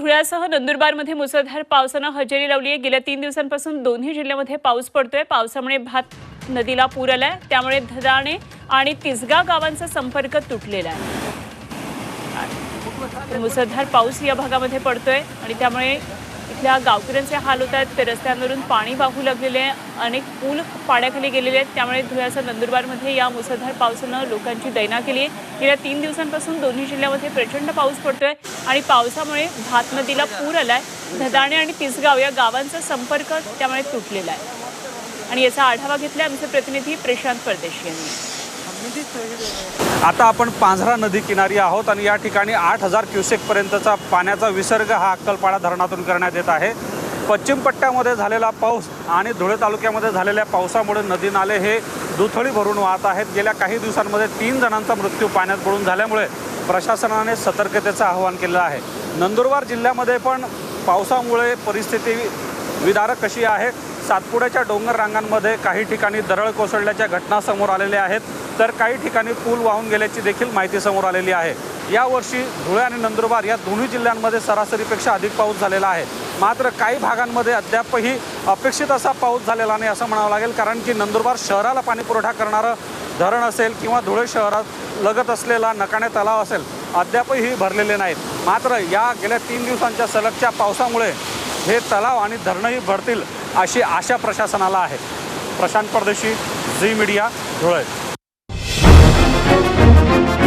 धुळ्यासह नंदुरबारमध्ये मुसळधार पावसानं हजेरी लावली आहे गेल्या तीन दिवसांपासून दोन्ही जिल्ह्यामध्ये पाऊस पडतोय. पावसामुळे भात नदीला पूर आलाय. त्यामुळे धदाणे आणि तिसगा गावांचा संपर्क तुटलेला आहे. मुसळधार पाऊस या भागामध्ये पडतोय आणि त्यामुळे इथल्या गावकऱ्यांचे हाल होत आहेत. ते रस्त्यांवरून पाणी वाहू लागलेले आहे. अनेक पूल पाण्याखाली गेलेले आहेत. त्यामुळे धुळ्यासह नंदुरबारमध्ये या मुसळधार पावसानं लोकांची दैना केली आहे. गेल्या तीन दिवसांपासून दोन्ही जिल्ह्यामध्ये प्रचंड पाऊस पडतोय आणि पावसामुळे भात नदीला पूर आलाय. धदाणे आणि तिसगाव या गावांचा संपर्क त्यामुळे तुटलेला आहे. आणि याचा आढावा घेतला आमचे प्रतिनिधी प्रशांत परदेशी यांनी. आता आपण पांझरा नदी किनारी आहोत आणि या ठिकाणी आठ हजार क्युसेकपर्यंतचा पाण्याचा विसर्ग हा अक्कलपाडा धरणातून करण्यात येत आहे. पश्चिम पट्ट्यामध्ये झालेला पाऊस आणि धुळे तालुक्यामध्ये झालेल्या पावसामुळे नदी नाले हे दुथळी भरून वाहत आहेत. गेल्या काही दिवसांमध्ये तीन जणांचा मृत्यू पाण्यात बुडून झाल्यामुळे प्रशासनाने सतर्कतेचं आवाहन केलं आहे. नंदुरबार जिल्ह्यामध्ये पण पावसामुळे परिस्थिती विदारक कशी आहे? सातपुड्याच्या डोंगर रांगांमध्ये काही ठिकाणी दरड कोसळल्याच्या घटना समोर आलेल्या आहेत. तर काही ठिकाणी पूल वाहून गेल्याची देखील माहिती समोर आलेली आहे. यावर्षी धुळे आणि नंदुरबार या दोन्ही जिल्ह्यांमध्ये सरासरीपेक्षा अधिक पाऊस झालेला आहे. मात्र काही भागांमध्ये अद्यापही अपेक्षित असा पाऊस झालेला नाही असं म्हणावं लागेल कारण की नंदुरबार शहराला पाणीपुरवठा करणारं धरण असेल किंवा धुळे शहरात लगत असलेला नकाणे तलाव असेल अद्यापही भरलेले नाहीत. मात्र या गेल्या तीन दिवसांच्या सलगच्या पावसामुळे हे तलाव आणि धरणंही भरतील अशी आशा प्रशासनाला आहे. Prashant Pardeshi Zee media Dhule. Thank you.